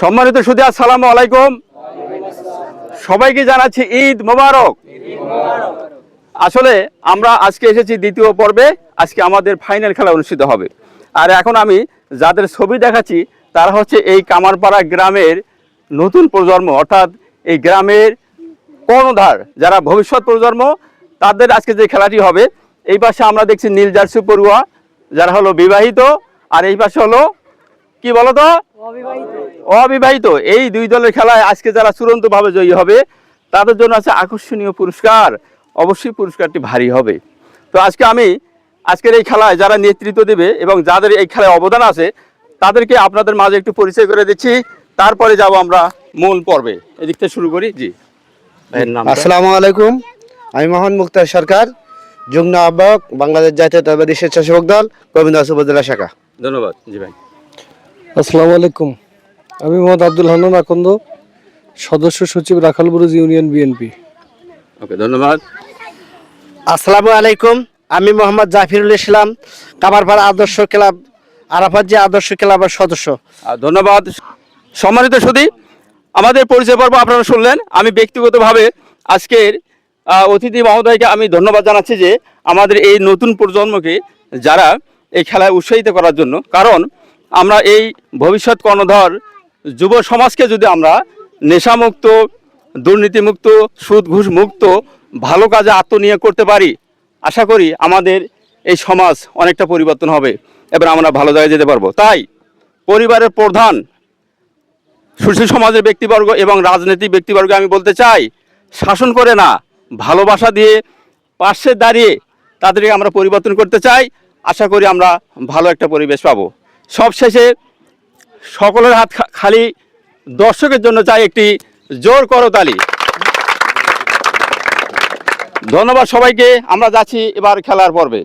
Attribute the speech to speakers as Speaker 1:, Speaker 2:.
Speaker 1: সম্মানিত সুদী, আসসালামু আলাইকুম। সবাইকে জানাচ্ছি ঈদ মোবারক। আসলে আমরা আজকে এসেছি দ্বিতীয় পর্বে, আজকে আমাদের ফাইনাল খেলা অনুষ্ঠিত হবে। আর এখন আমি যাদের ছবি দেখাচ্ছি, তারা হচ্ছে এই কামারপাড়া গ্রামের নতুন প্রজন্ম, অর্থাৎ এই গ্রামের কর্ণধার, যারা ভবিষ্যৎ প্রজন্ম, তাদের আজকে যে খেলাটি হবে, এই পাশে আমরা দেখছি নীল জার্সি পড়ুয়া, যারা হলো বিবাহিত, আর এই পাশে হলো, কি বলো তো অবিবাহিত এই দুই দলের খেলায় আজকে যারা চূড়ান্তভাবে জয়ী হবে তাদের জন্য আছে আকর্ষণীয় পুরস্কার। অবশ্যই পুরস্কারটি ভারী হবে। তো আজকে আমি আজকের এই খেলায় যারা নেতৃত্ব দেবে এবং যাদের এই খেলায় অবদান আছে তাদেরকে আপনাদের মাঝে একটু পরিচয় করে দিচ্ছি। তারপরে যাব আমরা মূল পর্বে। এদিক থেকে শুরু করি। জি।
Speaker 2: আসসালামু আলাইকুম। আমি মোহাম্মদ মুক্তার সরকার যুগ্ম আহ্বায়ক বাংলাদেশ জাতীয়তাবাদী স্বেচ্ছাসেবক দল গোবিন্দাস উপজেলা শাখা।
Speaker 1: ধন্যবাদ। জি ভাই।
Speaker 3: আসসালামু আলাইকুম। আমি মোহাম্মদ আব্দুল হান্নান আকন্দ সদস্য সচিব রাখালবুরুজ ইউনিয়ন বিএনপি
Speaker 1: ওকে ধন্যবাদ।
Speaker 2: আসসালামু আলাইকুম আমি মোহাম্মদ জাফিরুল ইসলাম কামারপাড়া আদর্শ ক্লাব আরাফাত যে আদর্শ ক্লাবের সদস্য।
Speaker 1: আর ধন্যবাদ। সম্মানিত সুদী আমাদের পরিচয় পর্ব আপনারা শুনলেন। আমি ব্যক্তিগতভাবে আজকের অতিথি মহোদয়কে আমি ধন্যবাদ জানাচ্ছি যে আমাদের এই নতুন প্রজন্মকে যারা এই খেলায় উৎসাহিত করার জন্য। কারণ আমরা এই ভবিষ্যৎ কর্ণধর যুব সমাজকে যদি আমরা নেশামুক্ত, দুর্নীতিমুক্ত সুদ ঘুষ মুক্ত ভালো কাজে আত্মনিয়োগ করতে পারি, আশা করি আমাদের এই সমাজ অনেকটা পরিবর্তন হবে, এবার আমরা ভালো জায়গায় যেতে পারব। তাই পরিবারের প্রধান, সুশীল সমাজের ব্যক্তিবর্গ এবং রাজনৈতিক ব্যক্তিবর্গ আমি বলতে চাই, শাসন করে না, ভালোবাসা দিয়ে পাশে দাঁড়িয়ে তাদেরকে আমরা পরিবর্তন করতে চাই, আশা করি আমরা ভালো একটা পরিবেশ পাবো। সবশেষে সকলের হাত খালি দর্শকের জন্য চাই একটি জোর করতালি ধন্যবাদ সবাইকে, আমরা যাচ্ছি এবার খেলার পর্বে।